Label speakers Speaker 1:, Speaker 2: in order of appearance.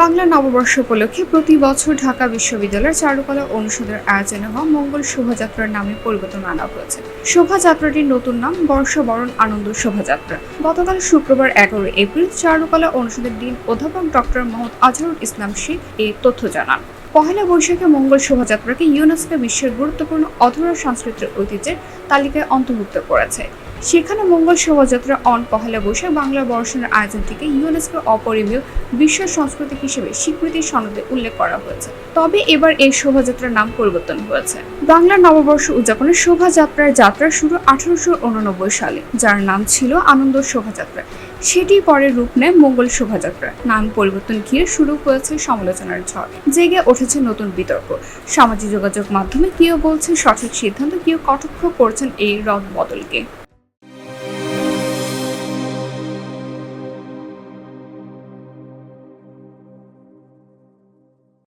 Speaker 1: বাংলা নববর্ষ উপলক্ষে প্রতি বছর ঢাকা বিশ্ববিদ্যালয়ের চারুকলা অনুষদের আয়োজনে হওয়া মঙ্গল শোভাযাত্রার নামে পরিবর্তন আনা হয়েছে। শোভাযাত্রাটির নতুন নাম বর্ষবরণ আনন্দ শোভাযাত্রা। গতকাল শুক্রবার এগারো এপ্রিল চারুকলা অনুষদের ডিন অধ্যাপক ডক্টর মোহাম্মদ আজহারুল ইসলাম শেখ এই তথ্য জানান। পহেলা বৈশাখে মঙ্গল শোভাযাত্রাকে ইউনেস্কো বিশ্বের গুরুত্বপূর্ণ অধরা সাংস্কৃতিক ঐতিহ্যের তালিকায় অন্তর্ভুক্ত করেছে। সেখানে মঙ্গল শোভাযাত্রা অন পহেলা বৈশাখ বাংলা বর্ষণের আয়োজন থেকে ইউনেস্কো অপরিমেয় বিশ্ব সংস্কৃতি হিসেবে স্বীকৃতি সনদে উল্লেখ করা হয়েছে। তবে এবার এই শোভাযাত্রার নাম পরিবর্তন হয়েছে। বাংলা নববর্ষ উদযাপনের শোভাযাত্রার যাত্রা শুরু আঠারোশো উননব্বই সালে, যার নাম ছিল আনন্দ শোভাযাত্রা। সেটি পরে রূপ নেয় মঙ্গল শোভাযাত্রা। নাম পরিবর্তন ঘিরে শুরু হয়েছে সমালোচনার ঝড়। জেগে উঠেছে নতুন বিতর্ক। সামাজিক যোগাযোগ মাধ্যমে কেউ বলছে সঠিক সিদ্ধান্ত, কেউ কটাক্ষ করছেন এই রদ বদলকে